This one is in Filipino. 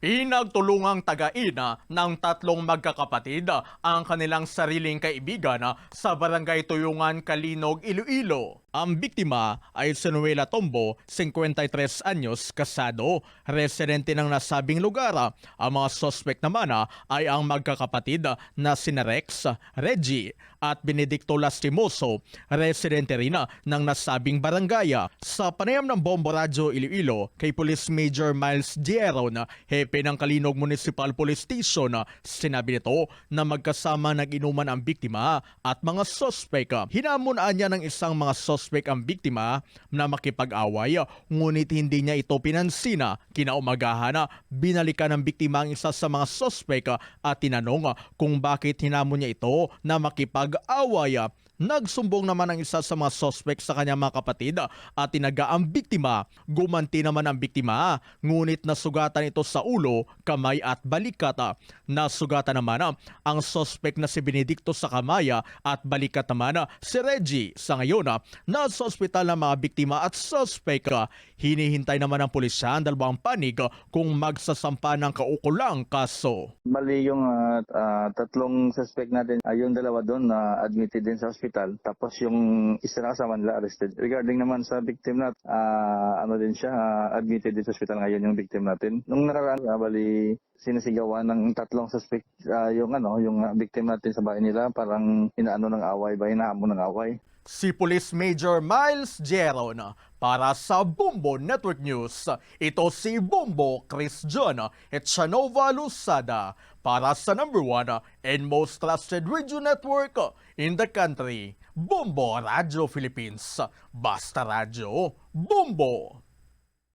Pinagtulungang tagaina ng tatlong magkakapatid ang kanilang sariling kaibigan sa barangay Tuyungan, Kalinog, Iloilo. Ang biktima ay si Noela Tombo, 53 anyos, kasado, residente ng nasabing lugar. Ang mga sospek naman ay ang magkakapatid na sina Rex, Reggie at Benedicto Lastimoso, residente rin ng nasabing barangay. Sa panayam ng Bombo Radyo Iloilo kay Police Major Miles Gieron, hepe ng Kalinog Municipal Police Station, sinabi nito na magkasama nag-inuman ang biktima at mga sospek. Hinamunaan niya ng isang mga sospek ang biktima na makipag-away ngunit hindi niya ito pinansina. Kinaumagahan, binalikan ng biktima ang isa sa mga sospek at tinanong kung bakit hinamon niya ito na makipag-away. Nagsumbong naman ang isa sa mga sospek sa kanyang mga kapatid at tinaga ang biktima. Gumanti naman ang biktima, ngunit nasugatan ito sa ulo, kamay at balikat. Nasugatan naman ang sospek na si Benedicto sa kamay at balikat naman si Reggie. Sa ngayon, nasa ospital ng mga biktima at sospek. Hinihintay naman ng pulisya ang dalawang panig kung magsasampa ng kaukulang kaso. Bali yung ah, ah, tatlong suspect natin, ah, yung dalawa doon na admitted din sa hospital. Tapos yung isa na kasama nila arrested. Regarding naman sa victim nat, ah, ano din siya, ah, admitted din sa hospital ngayon yung victim natin. Nung nakaraan, ah, bali sinisigawan ng tatlong suspect ah, yung ano, yung victim natin sa bahay nila, parang inaano ng away ba, hinahamon ng away. Si Police Major Miles Geron para sa Bumbo Network News. Ito si Bumbo Chris John at Chanova Lusada para sa number one and most trusted radio network in the country. Bumbo Radio Philippines. Basta Radio. Bumbo!